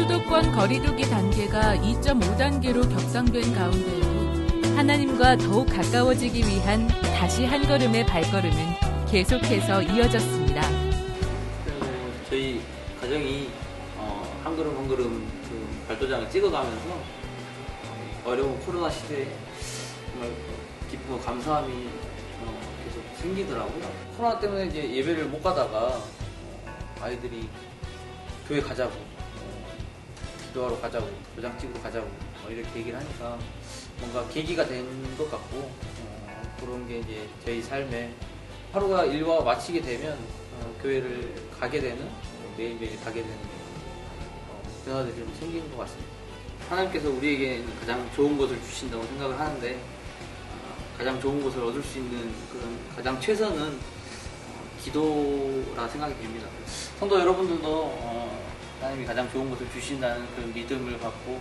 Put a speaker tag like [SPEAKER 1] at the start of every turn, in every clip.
[SPEAKER 1] 거리두기 단계가 2.5단계로 격상된 가운데요. 하나님과 더욱 가까워지기 위한 다시 한 걸음의 발걸음은 계속해서 이어졌습니다.
[SPEAKER 2] 그 저희 가정이 어, 한 걸음 한 걸음 그 발도장을 찍어가면서 어, 어려운 코로나 시대에 정말 그 기쁨과 감사함이 어, 계속 생기더라고요. 코로나 때문에 이제 예배를 못 가다가 어, 아이들이 교회 가자고 어, 기도하러 가자고 도장 찍으러 가자고 뭐 이렇게 얘기를 하니까 뭔가 계기가 된 것 같고 어, 그런 게 이제 저희 삶에 하루가 일과 마치게 되면 어, 교회를 가게 되는 어, 매일매일 가게 되는 어, 변화들이 좀 생기는 것 같습니다. 하나님께서 우리에게 가장 좋은 것을 주신다고 생각을 하는데 어, 가장 좋은 것을 얻을 수 있는 그런 가장 최선은 어, 기도라 생각이 됩니다. 성도 여러분들도 어, 하나님이 가장 좋은 것을 주신다는 그런 믿음을 갖고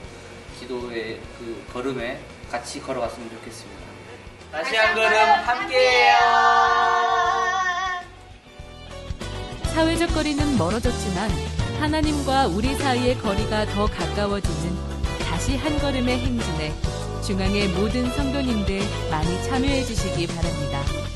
[SPEAKER 2] 기도의 그 걸음에 같이 걸어갔으면 좋겠습니다. 다시 한 걸음 함께해요.
[SPEAKER 1] 사회적 거리는 멀어졌지만 하나님과 우리 사이의 거리가 더 가까워지는 다시 한 걸음의 행진에 중앙의 모든 성도님들 많이 참여해 주시기 바랍니다.